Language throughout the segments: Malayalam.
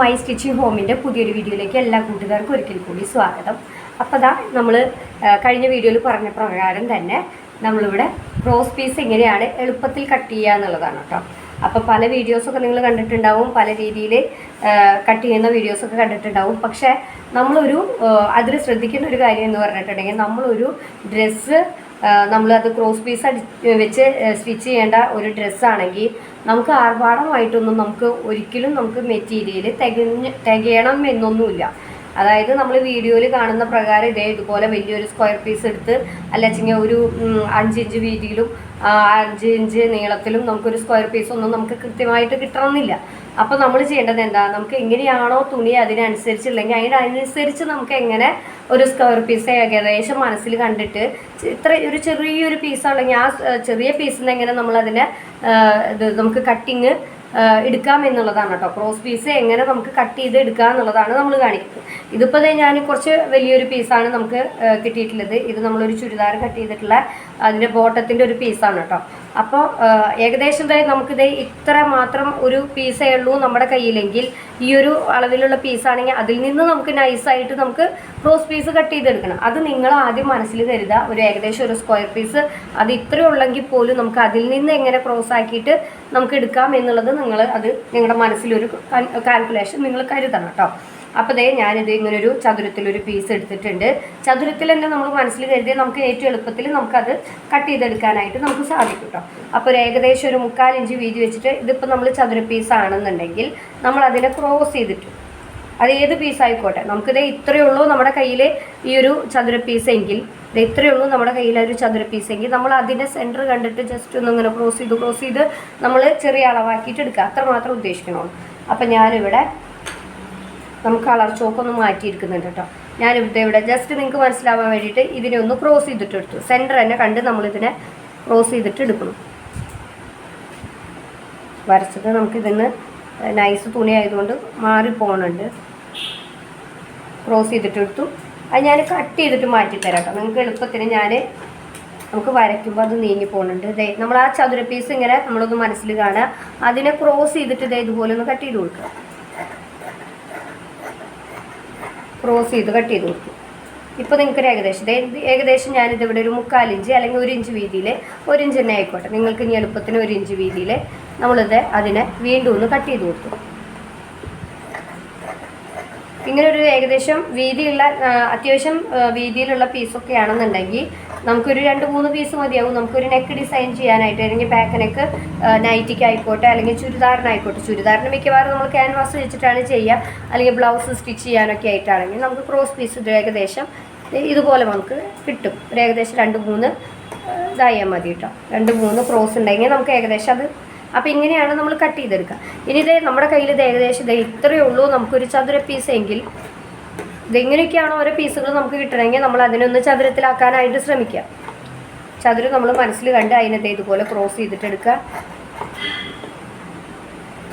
മൈ സ്റ്റിച്ചിങ് ഹോമിന്റെ പുതിയൊരു വീഡിയോയിലേക്ക് എല്ലാ കൂട്ടുകാർക്കും ഒരിക്കൽ കൂടി സ്വാഗതം. അപ്പോൾ ദാ നമ്മൾ കഴിഞ്ഞ വീഡിയോയിൽ പറഞ്ഞ പ്രകാരം തന്നെ നമ്മളിവിടെ റോസ് പീസ് എങ്ങനെയാണ് എളുപ്പത്തിൽ കട്ട് ചെയ്യുക എന്നുള്ളതാണ് കേട്ടോ. അപ്പോൾ പല വീഡിയോസൊക്കെ നിങ്ങൾ കണ്ടിട്ടുണ്ടാവും പല രീതിയിൽ കട്ട് ചെയ്യുന്ന വീഡിയോസൊക്കെ കണ്ടിട്ടുണ്ടാവും. പക്ഷേ നമ്മളൊരു അതിൽ ശ്രദ്ധിക്കേണ്ട ഒരു കാര്യം എന്ന് പറഞ്ഞിട്ടുണ്ടെങ്കിൽ നമ്മളൊരു ഡ്രസ്സ് നമ്മളത് ക്രോസ് പീസ് അടി വെച്ച് സ്റ്റിച്ച് ചെയ്യേണ്ട ഒരു ഡ്രസ്സാണെങ്കിൽ നമുക്ക് ആർഭാടമായിട്ടൊന്നും നമുക്ക് ഒരിക്കലും നമുക്ക് മെറ്റീരിയൽ തികഞ്ഞ് തികയണം എന്നൊന്നുമില്ല. അതായത് നമ്മൾ വീഡിയോയിൽ കാണുന്ന പ്രകാരം ഇതേ ഇതുപോലെ വലിയൊരു സ്ക്വയർ പീസ് എടുത്ത് അല്ലെങ്കിൽ ഒരു അഞ്ച് ഇഞ്ച് വീതിയിലും അഞ്ച് ഇഞ്ച് നീളത്തിലും നമുക്കൊരു സ്ക്വയർ പീസ് ഒന്നും നമുക്ക് കൃത്യമായിട്ട് കിട്ടണമെന്നില്ല. അപ്പോൾ നമ്മൾ ചെയ്യേണ്ടത് എന്താ? നമുക്ക് എങ്ങനെയാണോ തുണി അതിനനുസരിച്ചില്ലെങ്കിൽ അതിനനുസരിച്ച് നമുക്ക് എങ്ങനെ ഒരു സ്ക്വയർ പീസ് ഏകദേശം മനസ്സിൽ കണ്ടിട്ട് ഇത്ര ഒരു ചെറിയൊരു പീസാണെങ്കിൽ ആ ചെറിയ പീസിൽ നിന്ന് എങ്ങനെ നമ്മളതിനെ ഇത് നമുക്ക് കട്ടിങ് എടുക്കാം എന്നുള്ളതാണ് കേട്ടോ. ക്രോസ് പീസ് എങ്ങനെ നമുക്ക് കട്ട് ചെയ്ത് എടുക്കാം എന്നുള്ളതാണ് നമ്മൾ കാണിക്കുന്നത്. ഇതിപ്പോൾ ഞാൻ കുറച്ച് വലിയൊരു പീസാണ് നമുക്ക് കിട്ടിയിട്ടുള്ളത്. ഇത് നമ്മളൊരു ചുരിദാർ കട്ട് ചെയ്തിട്ടുള്ള അതിന്റെ ബോട്ടത്തിന്റെ ഒരു പീസാണ് കേട്ടോ. അപ്പോൾ ഏകദേശം നമുക്കിത് ഇത്ര മാത്രം ഒരു പീസേ ഉള്ളൂ നമ്മുടെ കയ്യിലെങ്കിൽ. ഈ ഒരു അളവിലുള്ള പീസാണെങ്കിൽ അതിൽ നിന്ന് നമുക്ക് നൈസായിട്ട് നമുക്ക് റോസ് പീസ് കട്ട് ചെയ്തെടുക്കണം. അത് നിങ്ങൾ ആദ്യം മനസ്സിൽ കരുതുക ഒരു ഏകദേശം ഒരു സ്ക്വയർ പീസ് അത് ഇത്ര ഉള്ളെങ്കിൽ പോലും നമുക്ക് അതിൽ നിന്ന് എങ്ങനെ ക്രോസ് ആക്കിയിട്ട് നമുക്ക് എടുക്കാം എന്നുള്ളത് നിങ്ങൾ അത് നിങ്ങളുടെ മനസ്സിലൊരു കാൽക്കുലേഷൻ നിങ്ങൾ കരുതണം കേട്ടോ അപ്പോൾ ദേ ഞാനിത് ഇങ്ങനെ ഒരു ചതുരത്തിലൊരു പീസ് എടുത്തിട്ടുണ്ട്. ചതുരത്തിൽ തന്നെ നമ്മൾ മനസ്സിൽ കരുതിയാൽ നമുക്ക് ഏറ്റവും എളുപ്പത്തിൽ നമുക്കത് കട്ട് ചെയ്തെടുക്കാനായിട്ട് നമുക്ക് സാധിക്കും കേട്ടോ അപ്പോൾ ഒരു ഏകദേശം ഒരു മുക്കാൽ ഇഞ്ച് വീതി വെച്ചിട്ട് ഇതിപ്പോൾ നമ്മൾ ചതുര പീസ് ആണെന്നുണ്ടെങ്കിൽ നമ്മൾ അതിനെ ക്രോസ് ചെയ്തിട്ട് അത് ഏത് പീസ് ആയിക്കോട്ടെ. നമുക്കിത് ഇത്രയേ ഉള്ളൂ നമ്മുടെ കയ്യിൽ ഈ ഒരു ചതുര പീസ് എങ്കിൽ. ഇത് ഇത്രയേ ഉള്ളൂ നമ്മുടെ കയ്യിൽ ഒരു ചതുര പീസ് എങ്കിൽ. നമ്മൾ അതിന്റെ സെന്റർ കണ്ടിട്ട് ജസ്റ്റ് ഒന്ന് ഇങ്ങനെ ക്രോസ് ചെയ്ത് ക്രോസ് ചെയ്ത് നമ്മൾ ചെറിയ അളവാക്കിയിട്ട് എടുക്കുക. അത്രമാത്രം ഉദ്ദേശിക്കണുള്ളൂ അപ്പം ഞാനിവിടെ നമുക്ക് കളർ ചോക്കൊന്ന് മാറ്റിയിരിക്കുന്നുണ്ട് കേട്ടോ. ഞാനിവിടെ ഇവിടെ ജസ്റ്റ് നിങ്ങൾക്ക് മനസ്സിലാവാൻ വേണ്ടിയിട്ട് ഇതിനെ ഒന്ന് ക്രോസ് ചെയ്തിട്ട് എടുത്തു. സെന്റർ തന്നെ കണ്ട് നമ്മളിതിനെ ക്രോസ് ചെയ്തിട്ട് എടുക്കണം. വരച്ചത് നമുക്കിതിന്ന് നൈസ് തുണി ആയതുകൊണ്ട് മാറിപ്പോണുണ്ട് ക്രോസ് ചെയ്തിട്ട് എടുത്തു. അത് ഞാൻ കട്ട് ചെയ്തിട്ട് മാറ്റി തരാം കേട്ടോ. നിങ്ങൾക്ക് എളുപ്പത്തിന് ഞാൻ നമുക്ക് വരയ്ക്കുമ്പോൾ അത് നീങ്ങി പോകുന്നുണ്ട് ഇതേ നമ്മൾ ആ ചതുര പീസ് ഇങ്ങനെ നമ്മളൊന്ന് മനസ്സിൽ കാണുക. അതിനെ ക്രോസ് ചെയ്തിട്ട് ഇതേ ഇതുപോലെ ഒന്ന് കട്ട് ചെയ്ത് കൊടുക്കുക. ക്രോസ് ചെയ്ത് കട്ട് ചെയ്ത് കൊടുക്കും ഇപ്പോൾ നിങ്ങൾക്ക് ഒരു ഏകദേശം ഏകദേശം ഞാനിത് ഇവിടെ ഒരു മുക്കാൽ ഇഞ്ച് അല്ലെങ്കിൽ ഒരു ഇഞ്ച് വീതിയിൽ ഒരു ഇഞ്ച് തന്നെ ആയിക്കോട്ടെ. നിങ്ങൾക്ക് ഇനി എളുപ്പത്തിന് ഒരു ഇഞ്ച് വീതിയിൽ നമ്മളിത് അതിനെ വീണ്ടും ഒന്ന് കട്ട് ചെയ്ത് കൊടുക്കും ഇങ്ങനൊരു ഏകദേശം വീതിയുള്ള അത്യാവശ്യം വീതിയിലുള്ള പീസൊക്കെ ആണെന്നുണ്ടെങ്കിൽ നമുക്കൊരു രണ്ട് മൂന്ന് പീസ് മതിയാവും. നമുക്കൊരു നെക്ക് ഡിസൈൻ ചെയ്യാനായിട്ട്. അല്ലെങ്കിൽ ബാക്ക് നെക്ക് നൈറ്റിക്ക് ആയിക്കോട്ടെ അല്ലെങ്കിൽ ചുരിദാറിനായിക്കോട്ടെ. ചുരിദാറിന് മിക്കവാറും നമ്മൾ ക്യാൻവാസ് വെച്ചിട്ടാണ് ചെയ്യുക. അല്ലെങ്കിൽ ബ്ലൗസ് സ്റ്റിച്ച് ചെയ്യാനൊക്കെ ആയിട്ടാണെങ്കിൽ നമുക്ക് ക്രോസ് പീസ് ഏകദേശം ഇതുപോലെ നമുക്ക് കിട്ടും. ഒരു ഏകദേശം രണ്ട് മൂന്ന് ഇതായാൽ മതി കേട്ടോ. രണ്ട് മൂന്ന് ക്രോസ് ഉണ്ടെങ്കിൽ നമുക്ക് ഏകദേശം അത് അപ്പോൾ ഇങ്ങനെയാണ് നമ്മൾ കട്ട് ചെയ്തെടുക്കുക. ഇനി ഇതേ നമ്മുടെ കയ്യിൽ ഇത് ഏകദേശം ഇത് ഇത്രയേ ഉള്ളൂ. നമുക്കൊരു ചതുര പീസ് എങ്കിൽ ഇതെങ്ങനെയൊക്കെയാണോ ഓരോ പീസുകൾ നമുക്ക് കിട്ടണമെങ്കിൽ നമ്മൾ അതിനൊന്ന് ചതുരത്തിലാക്കാനായിട്ട് ശ്രമിക്കുക. ചതുരം നമ്മൾ മനസ്സിൽ കണ്ട് അതിനകത്ത് ഇതുപോലെ ക്രോസ് ചെയ്തിട്ടെടുക്കുക.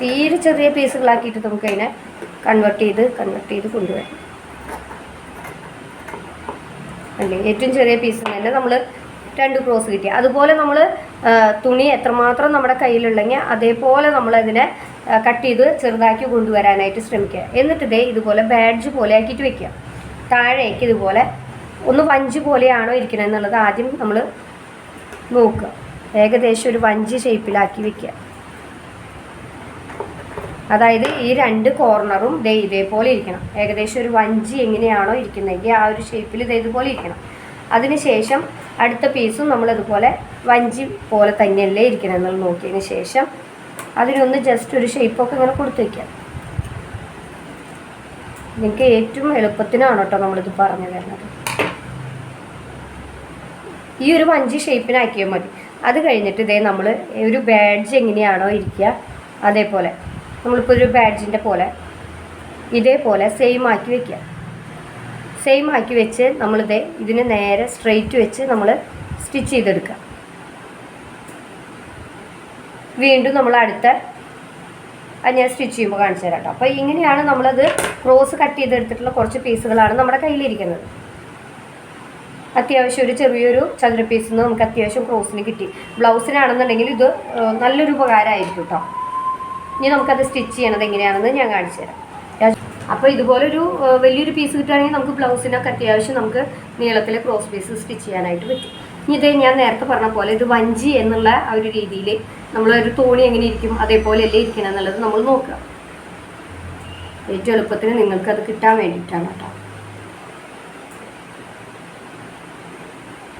തീരെ ചെറിയ പീസുകളാക്കിയിട്ട് നമുക്ക് അതിനെ കൺവെർട്ട് ചെയ്ത് കൺവെർട്ട് ചെയ്ത് കൊണ്ടുവരാം. അല്ലേ ഏറ്റവും ചെറിയ പീസ് തന്നെ നമ്മൾ രണ്ട് ക്രോസ് കിട്ടി. അതുപോലെ നമ്മൾ തുണി എത്രമാത്രം നമ്മുടെ കയ്യിലുണ്ടെങ്കിൽ അതേപോലെ നമ്മളതിനെ കട്ട് ചെയ്ത് ചെറുതാക്കി കൊണ്ടുവരാനായിട്ട് ശ്രമിക്കുക. എന്നിട്ട് ഇതേ ഇതുപോലെ ബാഡ്ജ് പോലെ ആക്കിയിട്ട് വെക്കുക. താഴേക്ക് ഇതുപോലെ ഒന്ന് വഞ്ചി പോലെയാണോ ഇരിക്കണം എന്നുള്ളത് ആദ്യം നമ്മൾ നോക്കുക. ഏകദേശം ഒരു വഞ്ചി ഷേപ്പിലാക്കി വെക്കുക. അതായത് ഈ രണ്ട് കോർണറും ദേ ഇതേപോലെ ഇരിക്കണം. ഏകദേശം ഒരു വഞ്ചി എങ്ങനെയാണോ ഇരിക്കുന്നതെങ്കിൽ ആ ഒരു ഷേപ്പിൽ ഇത് ഇതുപോലെ ഇരിക്കണം. അതിനുശേഷം അടുത്ത പീസും നമ്മളതുപോലെ വഞ്ചി പോലെ തന്നെയല്ലേ ഇരിക്കണം എന്നുള്ളത് നോക്കിയതിന് ശേഷം അതിനൊന്ന് ജസ്റ്റ് ഒരു ഷേപ്പൊക്കെ ഇങ്ങനെ കൊടുത്തു വയ്ക്കാം നിങ്ങൾക്ക് ഏറ്റവും എളുപ്പത്തിനാണ് കേട്ടോ നമ്മളിത് പറഞ്ഞു തരുന്നത്. ഈ ഒരു വഞ്ചി ഷേപ്പിനാക്കിയാൽ മതി. അത് കഴിഞ്ഞിട്ട് ഇതേ നമ്മൾ ഒരു ബാഡ്ജ് എങ്ങനെയാണോ ഇരിക്കുക അതേപോലെ. നമ്മളിപ്പോൾ ഒരു ബാഡ്ജിന്റെ പോലെ ഇതേപോലെ സെയിം ആക്കി വെക്കുക. സെയിം ആക്കി വെച്ച് നമ്മളിത് ഇതിന് നേരെ സ്ട്രെയിറ്റ് വെച്ച് നമ്മൾ സ്റ്റിച്ച് ചെയ്തെടുക്കുക. വീണ്ടും നമ്മൾ അടുത്ത അത് ഞാൻ സ്റ്റിച്ച് ചെയ്യുമ്പോൾ കാണിച്ചു തരാം കേട്ടോ അപ്പോൾ ഇങ്ങനെയാണ് നമ്മളത് ക്രോസ് കട്ട് ചെയ്തെടുത്തിട്ടുള്ള കുറച്ച് പീസുകളാണ് നമ്മുടെ കയ്യിലിരിക്കുന്നത്. അത്യാവശ്യം ഒരു ചെറിയൊരു ചതുര പീസിൽ നിന്ന് നമുക്ക് അത്യാവശ്യം ക്രോസിന് കിട്ടി. ബ്ലൗസിനാണെന്നുണ്ടെങ്കിൽ ഇത് നല്ലൊരു ഉപകാരമായിരിക്കും കേട്ടോ ഇനി നമുക്കത് സ്റ്റിച്ച് ചെയ്യണത് എങ്ങനെയാണെന്ന് ഞാൻ കാണിച്ചു തരാം. അപ്പോൾ ഇതുപോലൊരു വലിയൊരു പീസ് കിട്ടുകയാണെങ്കിൽ നമുക്ക് ബ്ലൗസിനൊക്കെ അത്യാവശ്യം നമുക്ക് നീളത്തിലെ ക്രോസ് പീസ് സ്റ്റിച്ച് ചെയ്യാനായിട്ട് പറ്റും. ഇനി ഇത് ഞാൻ നേരത്തെ പറഞ്ഞ പോലെ ഇത് വഞ്ചി എന്നുള്ള ആ ഒരു രീതിയിൽ നമ്മളൊരു തോണി എങ്ങനെ ഇരിക്കും അതേപോലെയല്ലേ ഇരിക്കണം എന്നുള്ളത് നമ്മൾ നോക്കുക. ഏറ്റവും എളുപ്പത്തിന് നിങ്ങൾക്ക് അത് കിട്ടാൻ വേണ്ടിയിട്ടാണ് കേട്ടോ.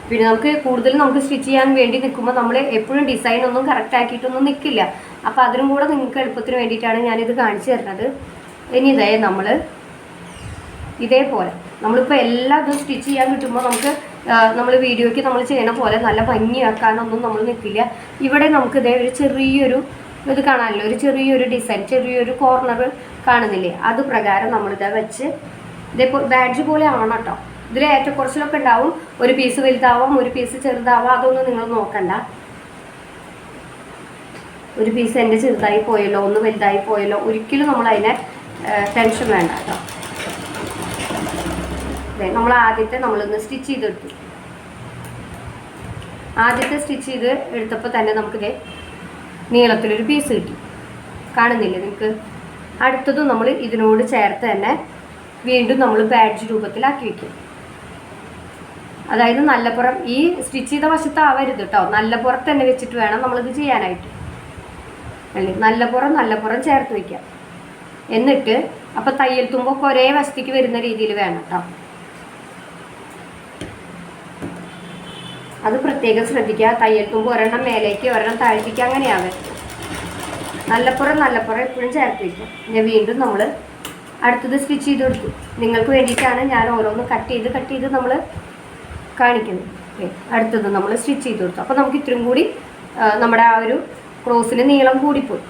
പിന്നെ നമുക്ക് കൂടുതൽ നമുക്ക് സ്റ്റിച്ച് ചെയ്യാൻ വേണ്ടി നിൽക്കുമ്പോൾ നമ്മൾ എപ്പോഴും ഡിസൈൻ ഒന്നും കറക്റ്റ് ആക്കിയിട്ടൊന്നും നിൽക്കില്ല. അപ്പോൾ അതിനും കൂടെ നിങ്ങൾക്ക് എളുപ്പത്തിന് വേണ്ടിയിട്ടാണ് ഞാനിത് കാണിച്ചു തരുന്നത്. ഇനി ഇതേ നമ്മൾ ഇതേപോലെ നമ്മളിപ്പോൾ എല്ലാ ഇതും സ്റ്റിച്ച് ചെയ്യാൻ കിട്ടുമ്പോൾ നമുക്ക് നമ്മൾ വീഡിയോയ്ക്ക് നമ്മൾ ചെയ്യണ പോലെ നല്ല ഭംഗിയാക്കാനൊന്നും നമ്മൾ നിൽക്കില്ല ഇവിടെ നമുക്ക് ഇതേ ഒരു ചെറിയൊരു ഇത് കാണാനല്ലോ? ഒരു ചെറിയൊരു ഡിസൈൻ ചെറിയൊരു കോർണർ കാണുന്നില്ലേ? അത് പ്രകാരം നമ്മളിത് വെച്ച് ഇതേപോലെ ബാഡ്ജ് പോലെ ആണ് കേട്ടോ ഇതിൽ ഏറ്റക്കുറച്ചിലൊക്കെ ഉണ്ടാവും. ഒരു പീസ് വലുതാവാം ഒരു പീസ് ചെറുതാവാം. അതൊന്നും നിങ്ങൾ നോക്കണ്ട. ഒരു പീസ് എന്റെ ചെറുതായി പോയല്ലോ ഒന്ന് വലുതായി പോയല്ലോ ഒരിക്കലും നമ്മൾ അതിനെ ടെൻഷൻ വേണ്ട കേട്ടോ. ദേ, നമ്മൾ ആദ്യത്തെ നമ്മളൊന്ന് സ്റ്റിച്ച് ചെയ്തെടുത്തു ആദ്യത്തെ സ്റ്റിച്ച് ചെയ്ത് എടുത്തപ്പോൾ തന്നെ നമുക്കിത് നീളത്തിലൊരു പീസ് കിട്ടി. കാണുന്നില്ലേ നിങ്ങൾക്ക് അടുത്തതും നമ്മൾ ഇതിനോട് ചേർത്ത് തന്നെ വീണ്ടും നമ്മൾ ബാഡ്ജ് രൂപത്തിലാക്കി വെക്കും. അതായത് നല്ല പുറം ഈ സ്റ്റിച്ച് ചെയ്ത വശത്താവരുത് കേട്ടോ നല്ല പുറത്ത് തന്നെ വെച്ചിട്ട് വേണം നമ്മളിത് ചെയ്യാനായിട്ട്. അല്ലേ? നല്ല പുറം നല്ല പുറം ചേർത്ത് വെക്കാം. എന്നിട്ട് അപ്പോൾ തയ്യൽ തുമ്പൊക്കെ ഒരേ വശത്തേക്ക് വരുന്ന രീതിയിൽ വേണം കേട്ടോ അത് പ്രത്യേകം ശ്രദ്ധിക്കുക. തയ്യൽക്കുമ്പോൾ ഒരെണ്ണം മേലേക്ക് ഒരെണ്ണം താഴ്ത്തിക്കുക അങ്ങനെയാണ് നല്ലപ്പുറം നല്ലപ്പുറം എപ്പോഴും ചേർത്ത് വയ്ക്കും പിന്നെ വീണ്ടും നമ്മൾ അടുത്തത് സ്റ്റിച്ച് ചെയ്ത് കൊടുക്കും. നിങ്ങൾക്ക് വേണ്ടിയിട്ടാണ് ഞാൻ ഓരോന്ന് കട്ട് ചെയ്ത് കട്ട് ചെയ്ത് നമ്മൾ കാണിക്കുന്നത്. ഓക്കെ. അടുത്തത് നമ്മൾ സ്റ്റിച്ച് ചെയ്ത് കൊടുത്തു. അപ്പോൾ നമുക്ക് ഇത്രയും കൂടി നമ്മുടെ ആ ഒരു ക്രോസിന് നീളം കൂടിപ്പോയി.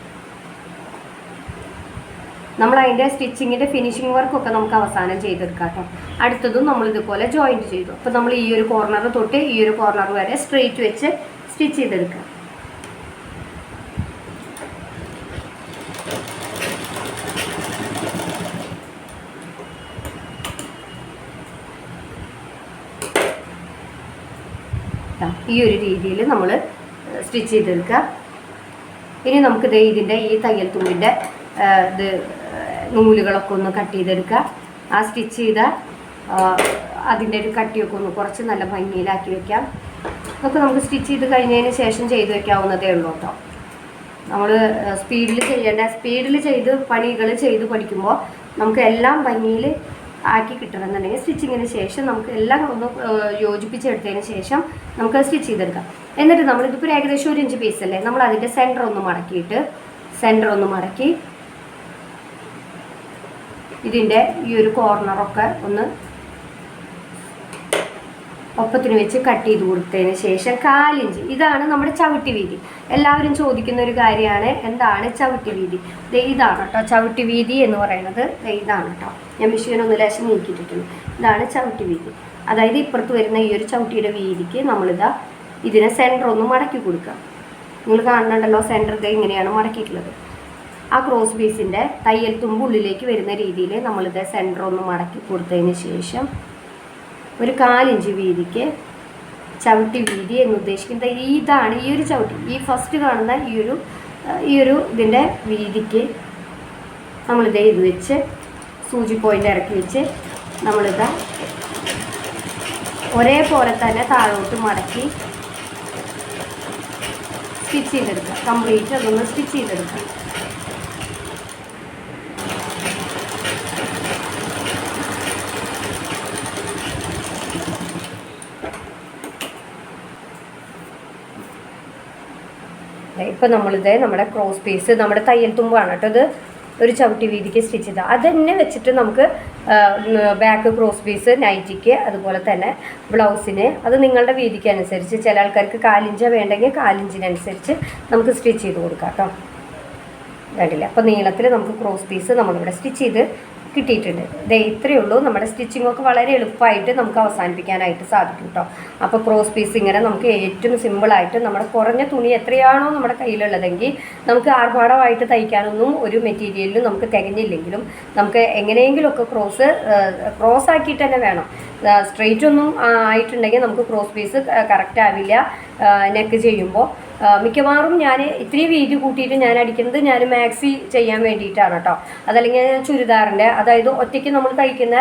നമ്മൾ അതിന്റെ സ്റ്റിച്ചിങ്ങിന്റെ ഫിനിഷിംഗ് വർക്കൊക്കെ നമുക്ക് അവസാനം ചെയ്തെടുക്കാം കേട്ടോ. അടുത്തതും നമ്മൾ ഇതുപോലെ ജോയിന്റ് ചെയ്തു. അപ്പോൾ നമ്മൾ ഈ ഒരു കോർണർ തൊട്ട് ഈ ഒരു കോർണർ വരെ സ്ട്രെയിറ്റ് വെച്ച് സ്റ്റിച്ച് ചെയ്തെടുക്കാം. ഈ ഒരു രീതിയിൽ നമ്മൾ സ്റ്റിച്ച് ചെയ്തെടുക്കുക. ഇനി നമുക്ക് ദേ ഇതിന്റെ ഈ തയ്യൽ തുമ്പിന്റെ ഇത് നൂലുകളൊക്കെ ഒന്ന് കട്ട് ചെയ്തെടുക്കുക. ആ സ്റ്റിച്ച് ചെയ്ത അതിന്റെ ഒരു കട്ടിയൊക്കെ ഒന്ന് കുറച്ച് നല്ല ഭംഗിയിലാക്കി വെക്കാം. അതൊക്കെ നമുക്ക് സ്റ്റിച്ച് ചെയ്ത് കഴിഞ്ഞതിന് ശേഷം ചെയ്ത് വെക്കാവുന്നതേ ഉള്ളൂ കേട്ടോ. നമ്മൾ സ്പീഡിൽ ചെയ്യേണ്ട സ്പീഡിൽ ചെയ്ത് പണികൾ ചെയ്ത് പഠിക്കുമ്പോൾ നമുക്ക് എല്ലാം ഭംഗിയിൽ ആക്കി കിട്ടണമെന്നുണ്ടെങ്കിൽ സ്റ്റിച്ചിങ്ങിന് ശേഷം നമുക്ക് എല്ലാം ഒന്ന് യോജിപ്പിച്ചെടുത്തതിന് ശേഷം നമുക്ക് സ്റ്റിച്ച് ചെയ്തെടുക്കാം. എന്നിട്ട് നമ്മളിതിപ്പോൾ ഏകദേശം ഒരു ഇഞ്ച് പീസ് അല്ലേ? നമ്മൾ അതിന്റെ സെന്റർ ഒന്ന് മടക്കിയിട്ട് സെന്റർ ഒന്ന് മടക്കി ഇതിന്റെ ഈ ഒരു കോർണറൊക്കെ ഒന്ന് ഒപ്പത്തിന് വെച്ച് കട്ട് ചെയ്ത് കൊടുത്തതിന് ശേഷം കാലിഞ്ച്. ഇതാണ് നമ്മുടെ ചവിട്ടി വീതി. എല്ലാവരും ചോദിക്കുന്ന ഒരു കാര്യമാണ് എന്താണ് ചവിട്ടി വീതി? ഇതാണ് കേട്ടോ. ചവിട്ടി വീതി എന്ന് പറയുന്നത് ഇതാണ് കേട്ടോ. ഞാൻ മെഷീനൊന്ന് ലേശം നീക്കിയിട്ടിട്ടുണ്ട് ഇതാണ് ചവിട്ടി വീതി. അതായത് ഇപ്പുറത്ത് വരുന്ന ഈ ഒരു ചവിട്ടിയുടെ വീതിക്ക് നമ്മളിതാ ഇതിനെ സെന്റർ ഒന്ന് മടക്കി കൊടുക്കുക. നിങ്ങൾ കാണുന്നുണ്ടല്ലോ സെന്റർ ഇത് ഇങ്ങനെയാണ് മടക്കിയിട്ടുള്ളത്. ആ ക്രോസ് പീസിന്റെ തയ്യൽ തുമ്പ് ഉള്ളിലേക്ക് വരുന്ന രീതിയിൽ നമ്മളിത് സെന്റർ ഒന്ന് മടക്കി കൊടുത്തതിന് ശേഷം ഒരു കാലിഞ്ച് വീതിക്ക് ചവിട്ടി വീതി എന്ന് ഉദ്ദേശിക്കുന്നത്. ഇതാണ് ഈ ഒരു ചവിട്ടി. ഈ ഫസ്റ്റ് കാണുന്ന ഈ ഒരു ഈ ഒരു ഇതിന്റെ വീതിക്ക് നമ്മളിത് ഇത് വെച്ച് സൂചി പോയിന്റ് ഇറക്കി വെച്ച് നമ്മളിത് ഒരേപോലെ തന്നെ താഴോട്ട് മടക്കി സ്റ്റിച്ച് ചെയ്തെടുക്കുക. കംപ്ലീറ്റ് അതൊന്ന് സ്റ്റിച്ച് ചെയ്തെടുക്കുക. ഇപ്പം നമ്മളിത് നമ്മുടെ ക്രോസ് പീസ് നമ്മുടെ തയ്യൽ തുമ്പാണ് കേട്ടോ ഇത്. ഒരു ചവിട്ടി വീതിക്ക് സ്റ്റിച്ച് ചെയ്താൽ അത് തന്നെ വെച്ചിട്ട് നമുക്ക് ബാക്ക് ക്രോസ് പീസ് നൈറ്റിക്ക് അതുപോലെ തന്നെ ബ്ലൗസിന് അത് നിങ്ങളുടെ വീതിക്ക് അനുസരിച്ച് ചില ആൾക്കാർക്ക് കാലിഞ്ച വേണ്ടെങ്കിൽ കാലിഞ്ചിനനുസരിച്ച് നമുക്ക് സ്റ്റിച്ച് ചെയ്ത് കൊടുക്കാം കേട്ടോ. കണ്ടില്ല? അപ്പോൾ നീളത്തിൽ നമുക്ക് ക്രോസ് പീസ് നമ്മളിവിടെ സ്റ്റിച്ച് ചെയ്ത് കിട്ടിയിട്ടുണ്ട്. ദേ ഇത്രയേ ഉള്ളൂ. നമ്മുടെ സ്റ്റിച്ചിങ് ഒക്കെ വളരെ എളുപ്പമായിട്ട് നമുക്ക് അവസാനിപ്പിക്കാനായിട്ട് സാധിക്കും കേട്ടോ അപ്പോൾ ക്രോസ് പീസ് ഇങ്ങനെ നമുക്ക് ഏറ്റവും സിമ്പിളായിട്ട് നമ്മുടെ കുറഞ്ഞ തുണി എത്രയാണോ നമ്മുടെ കയ്യിലുള്ളതെങ്കിൽ നമുക്ക് ആർഭാടമായിട്ട് തയ്ക്കാനൊന്നും ഒരു മെറ്റീരിയലിലും നമുക്ക് തികഞ്ഞില്ലെങ്കിലും നമുക്ക് എങ്ങനെയെങ്കിലുമൊക്കെ ക്രോസ് ക്രോസ് ആക്കിയിട്ട് തന്നെ വേണം. സ്ട്രെയിറ്റ് ഒന്നും ആയിട്ടുണ്ടെങ്കിൽ നമുക്ക് ക്രോസ് പീസ് കറക്റ്റ് ആവില്ല. നെക്ക് ചെയ്യുമ്പോൾ മിക്കവാറും ഞാൻ ഇത്രയും വീതി കൂട്ടിയിട്ട് ഞാൻ അടിക്കുന്നത് ഞാൻ മാക്സി ചെയ്യാൻ വേണ്ടിയിട്ടാണ് കേട്ടോ അതല്ലെങ്കിൽ ചുരിദാറിന്റെ അതായത് ഒറ്റയ്ക്ക് നമ്മൾ തയ്ക്കുന്ന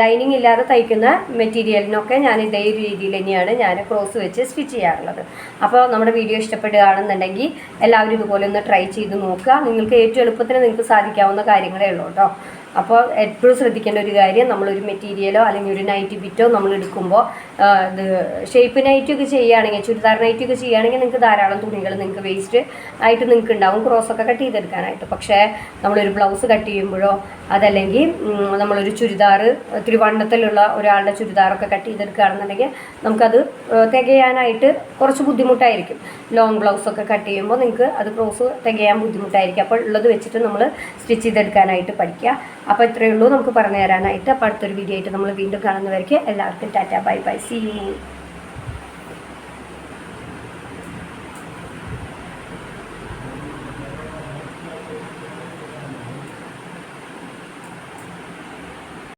ലൈനിങ് ഇല്ലാതെ തയ്ക്കുന്ന മെറ്റീരിയലിനൊക്കെ ഞാൻ ഇതേ രീതിയിൽ തന്നെയാണ് ഞാൻ ക്രോസ് വെച്ച് സ്റ്റിച്ച് ചെയ്യാറുള്ളത്. അപ്പോൾ നമ്മുടെ വീഡിയോ ഇഷ്ടപ്പെടുകയാണെന്നുണ്ടെങ്കിൽ എല്ലാവരും ഇതുപോലെ ഒന്ന് ട്രൈ ചെയ്ത് നോക്കുക. നിങ്ങൾക്ക് ഏറ്റവും എളുപ്പത്തിന് നിങ്ങൾക്ക് സാധിക്കാവുന്ന കാര്യങ്ങളേ ഉള്ളൂ കേട്ടോ അപ്പോൾ എപ്പോഴും ശ്രദ്ധിക്കേണ്ട ഒരു കാര്യം നമ്മളൊരു മെറ്റീരിയലോ അല്ലെങ്കിൽ ഒരു നൈറ്റി ബിറ്റോ നമ്മൾ എടുക്കുമ്പോൾ ഇത് ഷേപ്പ് നൈറ്റി ഒക്കെ ചെയ്യുകയാണെങ്കിൽ ചുരിദാർ നൈറ്റി ഒക്കെ ചെയ്യുകയാണെങ്കിൽ നിങ്ങൾക്ക് ധാരാളം തുണികൾ നിങ്ങൾക്ക് വേസ്റ്റ് ആയിട്ട് നിങ്ങൾക്ക് ഉണ്ടാവും ക്രോസൊക്കെ കട്ട് ചെയ്തെടുക്കാനായിട്ട്. പക്ഷേ നമ്മളൊരു ബ്ലൗസ് കട്ട് ചെയ്യുമ്പോഴോ അതല്ലെങ്കിൽ നമ്മളൊരു ചുരിദാർ ഇത്തിരി വണ്ണത്തിലുള്ള ഒരാളുടെ ചുരിദാറൊക്കെ കട്ട് ചെയ്തെടുക്കുകയാണെന്നുണ്ടെങ്കിൽ നമുക്കത് തികയാനായിട്ട് കുറച്ച് ബുദ്ധിമുട്ടായിരിക്കും. ലോങ് ബ്ലൗസ് ഒക്കെ കട്ട് ചെയ്യുമ്പോൾ നിങ്ങൾക്ക് അത് ക്രോസ് തികയാൻ ബുദ്ധിമുട്ടായിരിക്കും. അപ്പോൾ ഉള്ളത് വെച്ചിട്ട് നമ്മൾ സ്റ്റിച്ച് ചെയ്തെടുക്കാനായിട്ട് പഠിക്കുക. അപ്പോൾ ഇത്രയേ ഉള്ളൂ. നമുക്ക് പറഞ്ഞു തരാനായിട്ട്. അപ്പോൾ അടുത്തൊരു വീഡിയോ ആയിട്ട് നമ്മൾ വീണ്ടും കാണുന്നവർക്ക് എല്ലാവർക്കും Tata. Bye bye. See you